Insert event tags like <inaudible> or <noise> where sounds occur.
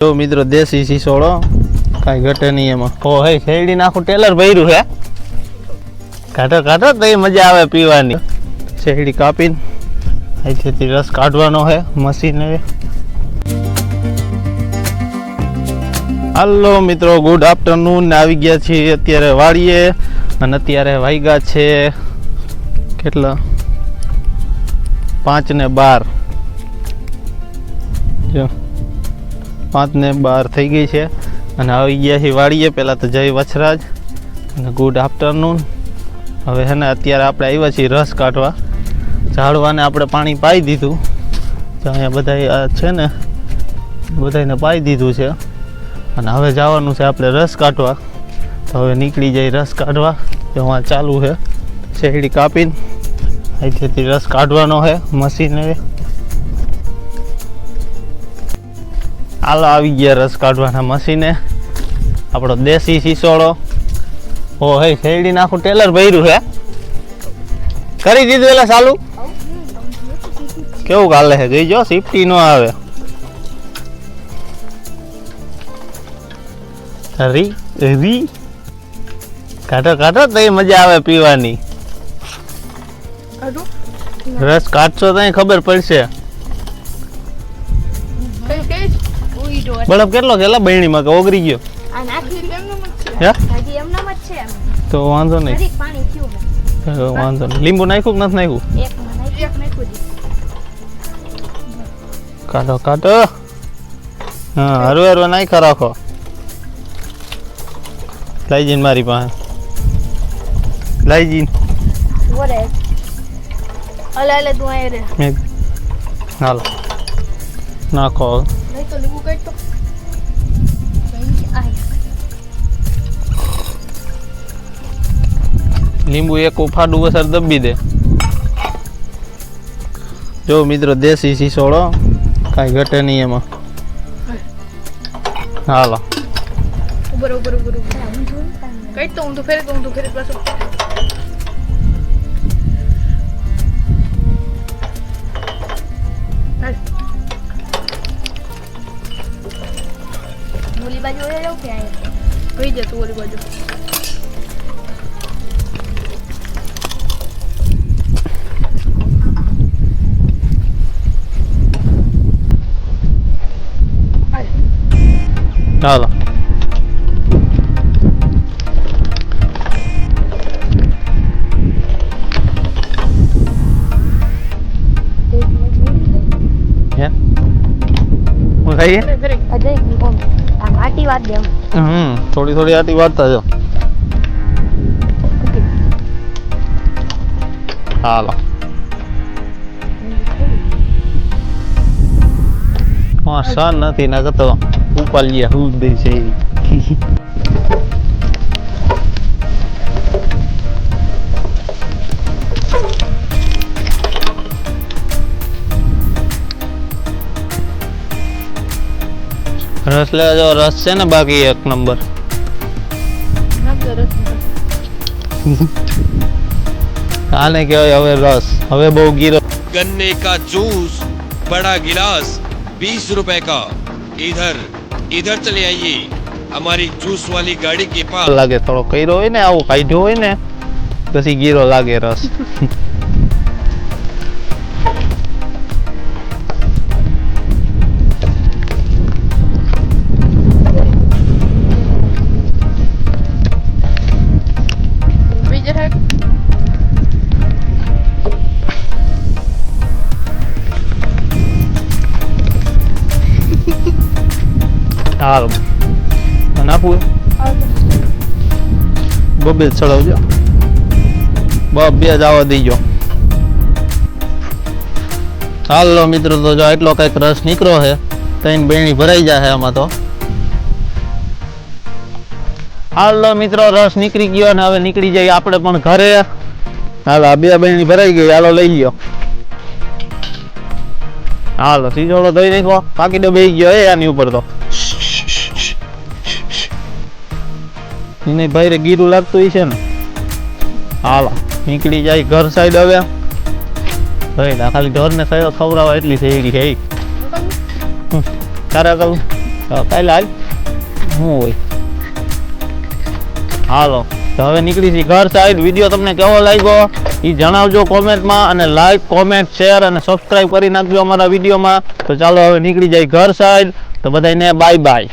જો મિત્રો, દેશી શીશોડો કાંઈ ઘટે નહીં એમાં. હો હે, શેરડી નાખું, ટેલર ભર્યું છે કાઢો કાઢો તો મજા આવે પીવાની. શેરડી કાપીને અહીંથી રસ કાઢવાનો છે, મશીન હાલો મિત્રો ગુડ આફ્ટરનૂન ને આવી ગયા છીએ અત્યારે વાળીએ અને અત્યારે વાગ્યા છે કેટલા? પાંચ ને બાર. જો. પાંચ ને બાર થઈ ગઈ છે. અને આવી ગયા છીએ વાળીએ પહેલાં તો જય વછરાજ અને ગુડ આફ્ટરનૂન. હવે છે ને અત્યારે આપણે આવ્યા છીએ રસ કાઢવા. ઝાડવાને આપણે પાણી પાઈ દીધું. તો અહીંયા બધા છે ને બધાને પાઈ દીધું છે. અને હવે જવાનું છે આપણે રસ કાઢવા. તો હવે નીકળી જાય રસ કાઢવા. તો ચાલુ છે. શેરડી કાપીને. અહીંથી રસ કાઢવાનો છે મશીન. હાલો આવી ગયા રસ કાઢવાના મશીને. આપણો દેશી શીશોડો ઓ હે શેરડી નાખું ટેલર ભર્યું હે કરી દીધું એટલે ચાલુ? કેવું કાલે છે? ગઈ જો સિફ્ટી નો આવે. રી રી કાઢો કાઢો તો મજા આવે પીવાની. રસ કાઢશો તો ખબર પડશે. ઉઈ કેટલો છે? કેટલા બહેણીમાં કે ઓગરી ગયો. તો વાંધો નહીં. વાંધો નહીં. લીંબુ નાખ્યું કે નથી નાખ્યું? કાઢો કાઢો. હા હરવે હરવે નાખ્યા રાખો. લઈ જઈને મારી પાસે. લઈ જઈને હાલો નાખો લીંબુ એક ઉફાડું અસર દબી દે. જો મિત્રો દેશી સીસોડો કાંઈ ઘટે નહીં એમાં. હાલો. ને કાંઈ કાઢ તો હું તો ફેરે તો હું ફેરે પાછો. ઓલી બાજુ વહી જાઉં કે આય? વહી જા તું ઓલી બાજુ? હમ થોડી થોડી આટી વાત જો હાલો. સન નથી ના કરતો ઉપાલિયા હું દે છે રસ લેવા જો રસ છે ને બાકી એક નંબર નાખ દે રસ આને કહેવાય <laughs> હવે રસ હવે બહુ ગીરો गन्ने का जूस बड़ा गिलास बीस रुपए का इधर इधर चले आइए हमारी जूस वाली गाड़ी के पास લાગે થોડો કર્યો હોય ને આવો કાઢ્યો હોય ને પછી ગીરો લાગે રસ હાલ અને આપું? બબે ચડાવજો. બબે જ આવવા દઈજો હાલો મિત્રો, તો જો એટલો કંઈક રસ નીકળ્યો છે ત્રણ બેણી ભરાઈ જાય આમાં તો. હાલો મિત્રો, રસ નીકળી ગયો અને હવે નીકળી જાય આપણે પણ ઘરે. હાલો, આ બે બેણી ભરાઈ ગઈ, હાલો લઈ ગયો હાલો, સીજોડો ધોઈ નાખો પાકી ડબે ગયો એ આની ઉપર તો. એને ભાઈ રે ગીરું લાગતું હશે ને? હાલો, નીકળી જાય ઘર સાઈડ હવે. ભાઈ ના ખાલી ઢોરને સાઈડ ખવડાવવા એટલી થઈ ગઈ તારે કલ કાલે હાલ. શું હોય. હાલો, તો હવે નીકળી છે ઘર સાઈડ વીડિયો તમને કેવો લાગ્યો? એ જણાવજો કોમેન્ટમાં અને લાઈક કોમેન્ટ શેર અને સબસ્ક્રાઈબ કરી નાખજો અમારા વિડીયોમાં. તો ચાલો હવે નીકળી જાય ઘર સાઈડ તો બધાને બાય બાય